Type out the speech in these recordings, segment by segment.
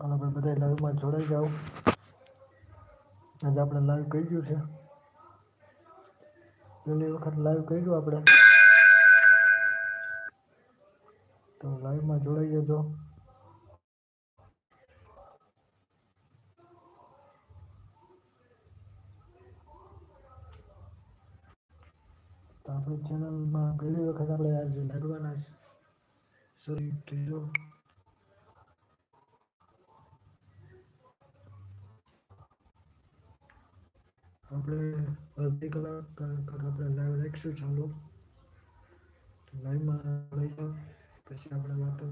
અને આપણે બધા લાઈવમાં જોડાઈ જાઓ. આજે આપણે લાઈવ કહી ગયું છે. પહેલી વખત લાઈવ કર્યું આપણે. તો લાઈવમાં જોડાઈ જજો. આપણી ચેનલમાં પહેલી વખત આપણે આજે લાગવાના શરૂ કર્યો. આપણે અડધી કલાક આપણે લાઈવ રાખીશું ચાલુ. લાઈવમાં લઈ જાઓ પછી આપણે વાતો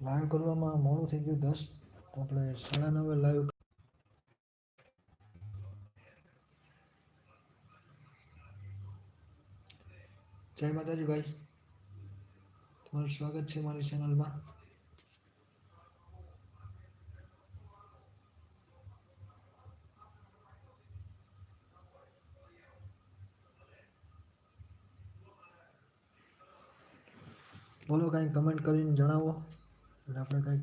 લાઈવ કરવામાં મોડું થઈ ગયું દસ આપણે સાડા નવે લાઈવ જય માતાજી ભાઈ. તમારું સ્વાગત છે મારી ચેનલમાં બોલો કાંઈ કમેન્ટ કરીને જણાવો. એટલે આપણે કાંઈક,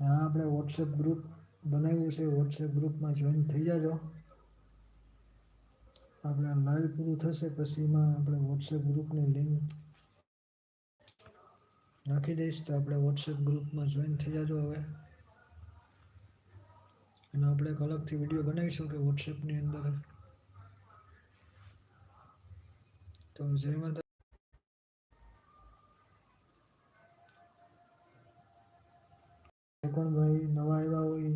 હા, આપણે વોટ્સએપ ગ્રુપ બનાવ્યું છે. વોટ્સએપ ગ્રુપમાં જોઈન થઈ જાજો. આપણે લાઈવ પૂરું થશે પછીમાં આપણે વોટ્સએપ ગ્રુપની લિંક નાખી દઈશ. તો આપણે વોટ્સએપ ગ્રુપમાં જોઈન થઈ જાજો હવે. અને આપણે એક અલગથી વીડિયો બનાવીશું કે વોટ્સએપની અંદર. તો જય પણ ભાઈ નવા આવ્યા હોય.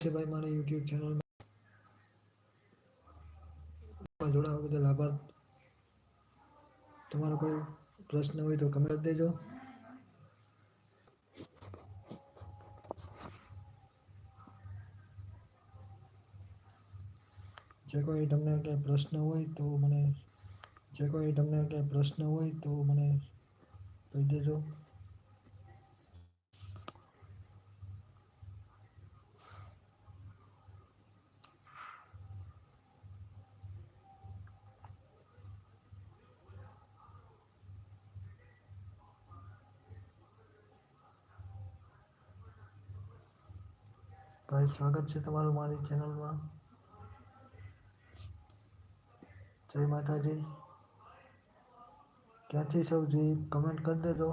છે ભાઈ મારા યુટ્યુબ ચેનલમાં જોડાવા બદલ આભાર. તમારો કોઈ પ્રશ્ન હોય તો કમેન્ટ દેજો. જે કોઈ તમને કંઈ પ્રશ્ન હોય તો મને, જે કોઈ તમને કંઈ પ્રશ્ન હોય તો મને કહી દેજો. ભાઈ, સ્વાગત છે તમારું મારી ચેનલમાં. જય માતાજી. ક્યાંથી સૌજી કમેન્ટ કરી દેજો.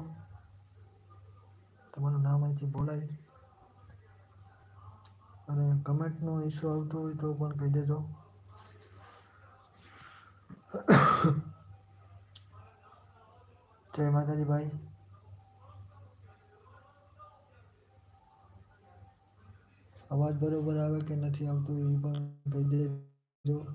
તમારું નામ અહીંથી બોલાય. અને કમેન્ટનો ઇસ્યુ આવતો હોય તો પણ કહી દેજો. જય માતાજી ભાઈ. અવાજ બરોબર આવે કે નથી આવતો એ પણ કહી દેજો.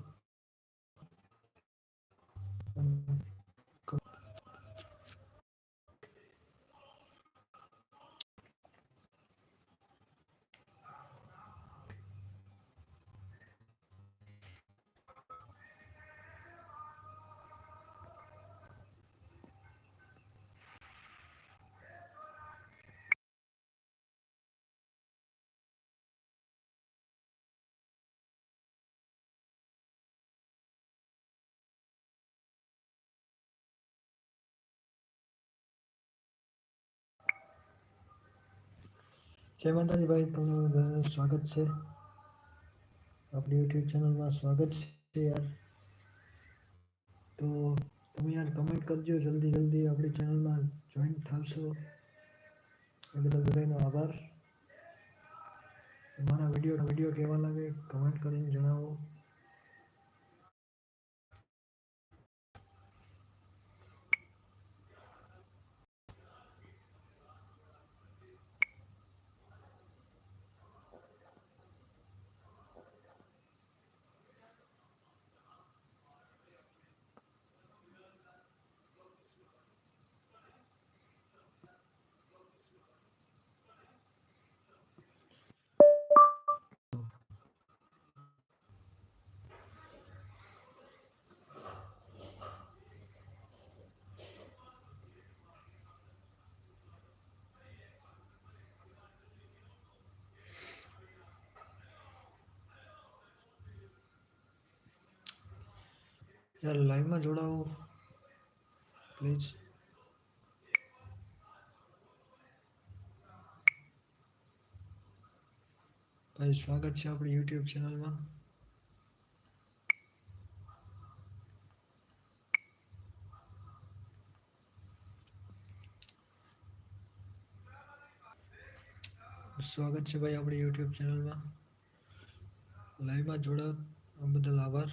જય માતાજી ભાઈ સ્વાગત છે. આપણી યુટ્યુબ ચેનલમાં સ્વાગત છે યાર. તો તમે યાર કમેન્ટ કરજો જલ્દી જલ્દી આપણી ચેનલમાં જોઈન થશો એ બદલ બધાનો આભાર. તમારા વીડિયો વીડિયો કેવા લાગે? કમેન્ટ કરીને જણાવો. યાર લાઈવમાં જોડાવો પ્લીઝ ભાઈ સ્વાગત છે આપણી યુટ્યુબ ચેનલમાં સ્વાગત છે ભાઈ આપણી યુટ્યુબ ચેનલમાં લાઈવમાં જોડાવ બદલ આભાર